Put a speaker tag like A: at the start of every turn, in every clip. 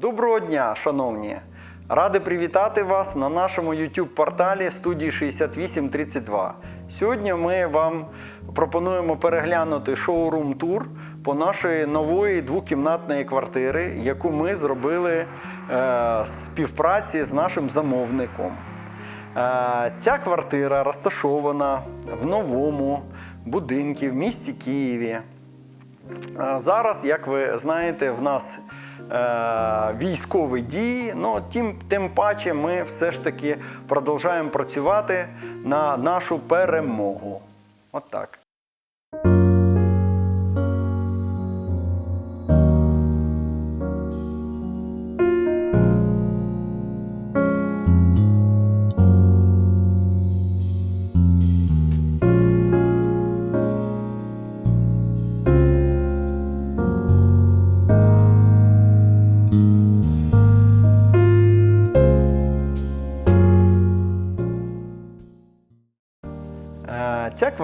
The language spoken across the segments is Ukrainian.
A: Доброго дня, шановні! Ради привітати вас на нашому YouTube порталі студії 6832. Сьогодні ми вам пропонуємо переглянути шоурум-тур по нашої нової двокімнатної квартири, яку ми зробили е, в співпраці з нашим замовником. Е, Ця квартира розташована в новому будинку в місті Києві. Е, Зараз, як ви знаєте, в нас е, військові дії, ну тим, тим паче ми все ж таки продовжуємо працювати на нашу перемогу. От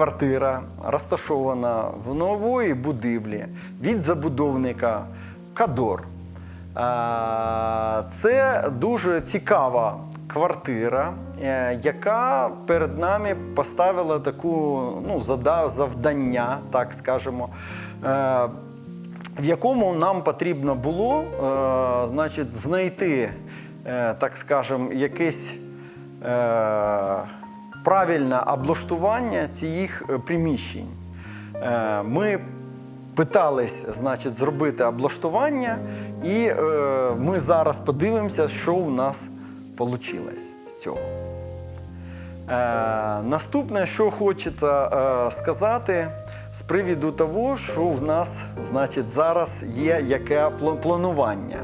A: квартира розташована в нової будівлі від забудовника Кадор. Це дуже цікава квартира, е, яка перед нами поставила таку ну, завдання, так скажемо. е, в якому нам потрібно було е, значить, знайти, так скажемо, якесь правильне облаштування цих е, приміщень. Е, ми питались значить, зробити облаштування, і е, ми зараз подивимося, що у нас вийшло з цього. Наступне, що хочеться сказати з приводу того, що в нас значить, зараз є яке планування.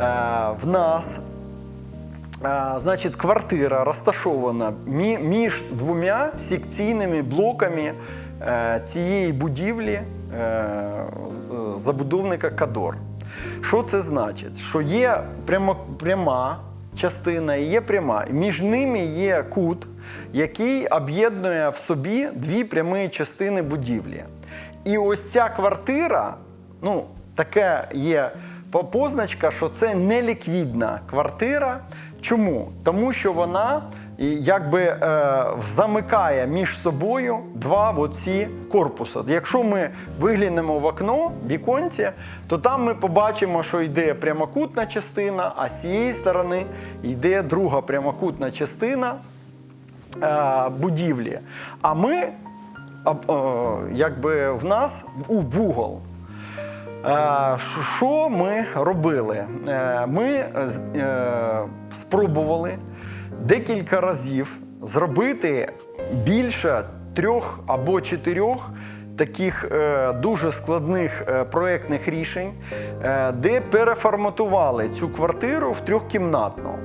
A: Е, в нас е, значить, квартира розташована між двома секційними блоками е, цієї будівлі е, забудовника Кадор. Що це значить? Що є прямо, пряма частина і є пряма. Між ними є кут, який об'єднує в собі дві прямі частини будівлі. І ось ця квартира, ну, таке є позначка, що це неліквідна квартира. Чому? Тому що вона якби е, замикає між собою два оці корпуси. Якщо ми виглянемо в окно, віконці, то там ми побачимо, що йде прямокутна частина, а з цієї сторони йде друга прямокутна частина е, будівлі. А ми, об- е, якби в нас у вугол. Що- ми робили? Е, Ми е, спробували декілька разів зробити більше трьох або чотирьох таких е, дуже складних проєктних рішень, де переформатували цю квартиру в трьохкімнатну.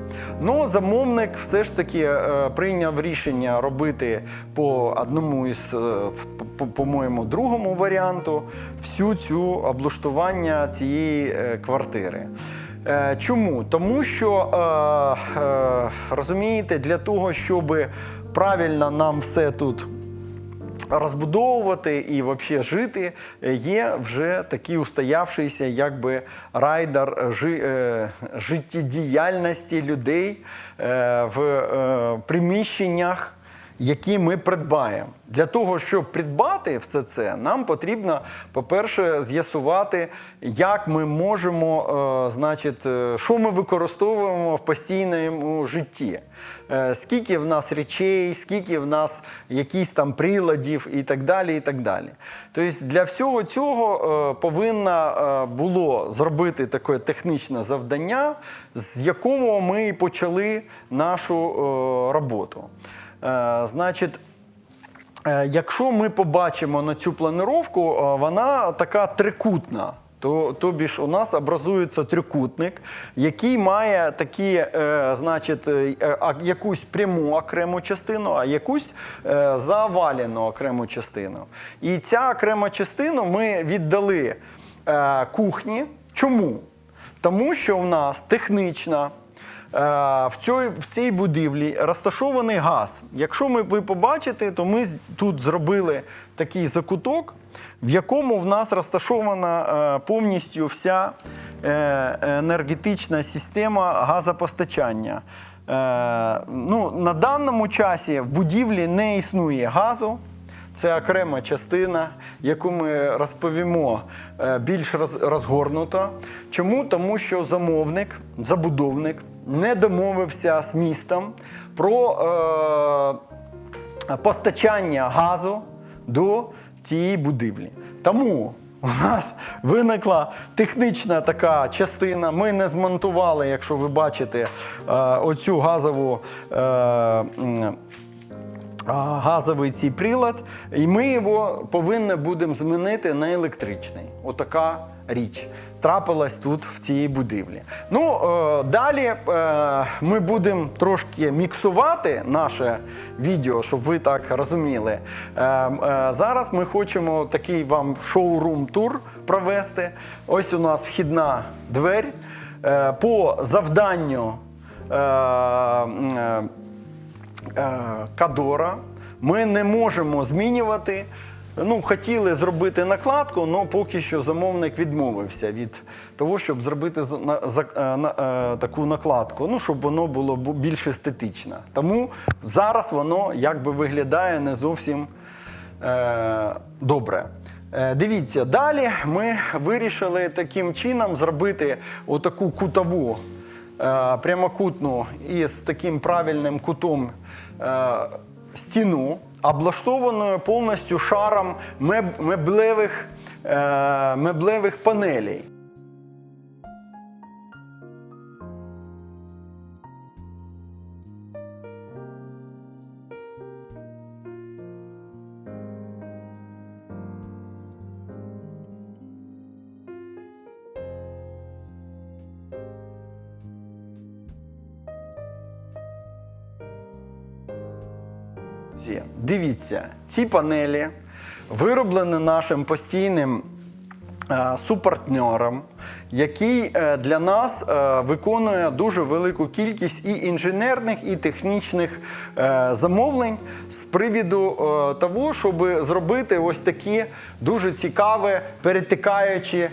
A: Ну, замовник все ж таки е, прийняв рішення робити по одному із, е, по- по- по-моєму, другому варіанту всю цю облаштування цієї е, квартири. Е, Чому? Тому що е, е, розумієте, для того, щоб правильно нам все тут розбудовувати і взагалі жити, е, є вже такий устоявшийся якби райдер жи, е, життєдіяльності людей е, в е, приміщеннях. Які ми придбаємо. Для того, щоб придбати все це, нам потрібно, по-перше, з'ясувати, як ми можемо, е, значить, е, що ми використовуємо в постійному житті. Е, скільки в нас речей, скільки в нас якісь там приладів і так далі. і так далі. Тобто для всього цього повинно було зробити таке технічне завдання, з якого ми почали нашу роботу. Е, Значить, Е, Якщо ми побачимо на цю планировку, е, вона така трикутна. То, тобі ж у нас образується трикутник, який має такі, значить, якусь пряму окрему частину, а якусь завалену окрему частину. І ця окрема частина ми віддали кухні. Чому? Тому що в нас технічна В цій, в цій будівлі розташований газ. Якщо ми, ви побачите, то ми тут зробили такий закуток, в якому в нас розташована е, повністю вся е, енергетична система газопостачання. Е, ну, на даному часі в будівлі не існує газу. Це окрема частина, яку ми розповімо е, більш роз- розгорнуто. Чому? Тому що замовник, забудовник не домовився з містом про е, постачання газу до цієї будівлі. Тому у нас виникла технічна така частина. Ми не змонтували, якщо ви бачите, е, оцю газову. е, газовий цей прилад, і ми його повинні будемо змінити на електричний. Отака річ трапилась тут в цій будівлі. Ну е, далі е, ми будемо трошки міксувати наше відео, щоб ви так розуміли. Е, е, зараз ми хочемо такий вам шоурум-тур провести. Ось у нас вхідна двері. Е, по завданню. Е, е, е, Кадора. Ми не можемо змінювати. Ну, хотіли зробити накладку, але поки що замовник відмовився від того, щоб зробити е, е, таку накладку, ну, щоб воно було більш естетично. Тому зараз воно якби виглядає не зовсім е, добре. Е, Дивіться, далі ми вирішили таким чином зробити отаку кутову е, прямокутну і з таким правильним кутом стіну, облаштованою повністю шаром меб- меблевих, е, меблевих панелей. Друзі, Дивіться, ці панелі вироблені нашим постійним е, супартнером, який е, для нас е, виконує дуже велику кількість і інженерних, і технічних замовлень з приводу е, того, щоб зробити ось такі дуже цікаві перетикаючі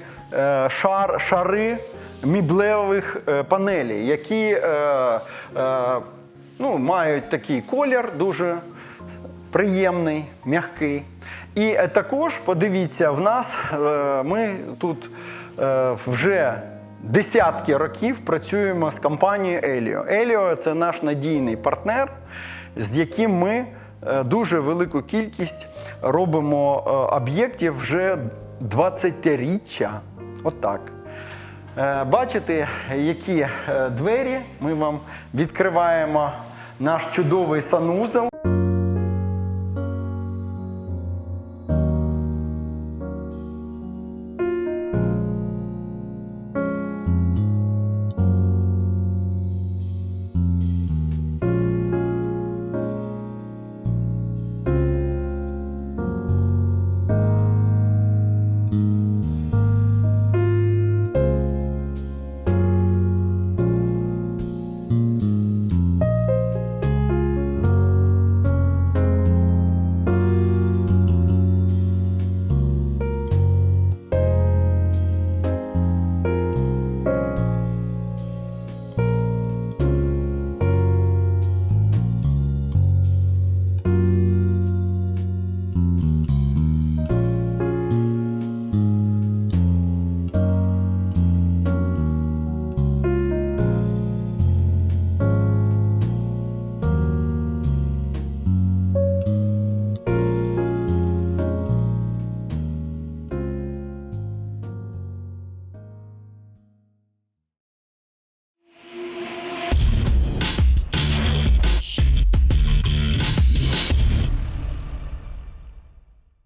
A: шар, шари міблевих панелей, які ну, мають такий колір дуже приємний, м'який. І е, також подивіться, в нас е, ми тут е, вже десятки років працюємо з компанією Еліо. Еліо це наш надійний партнер, з яким ми дуже велику кількість робимо об'єктів вже 20-річчя. Отак. Бачите, які двері ми вам відкриваємо наш чудовий санузел.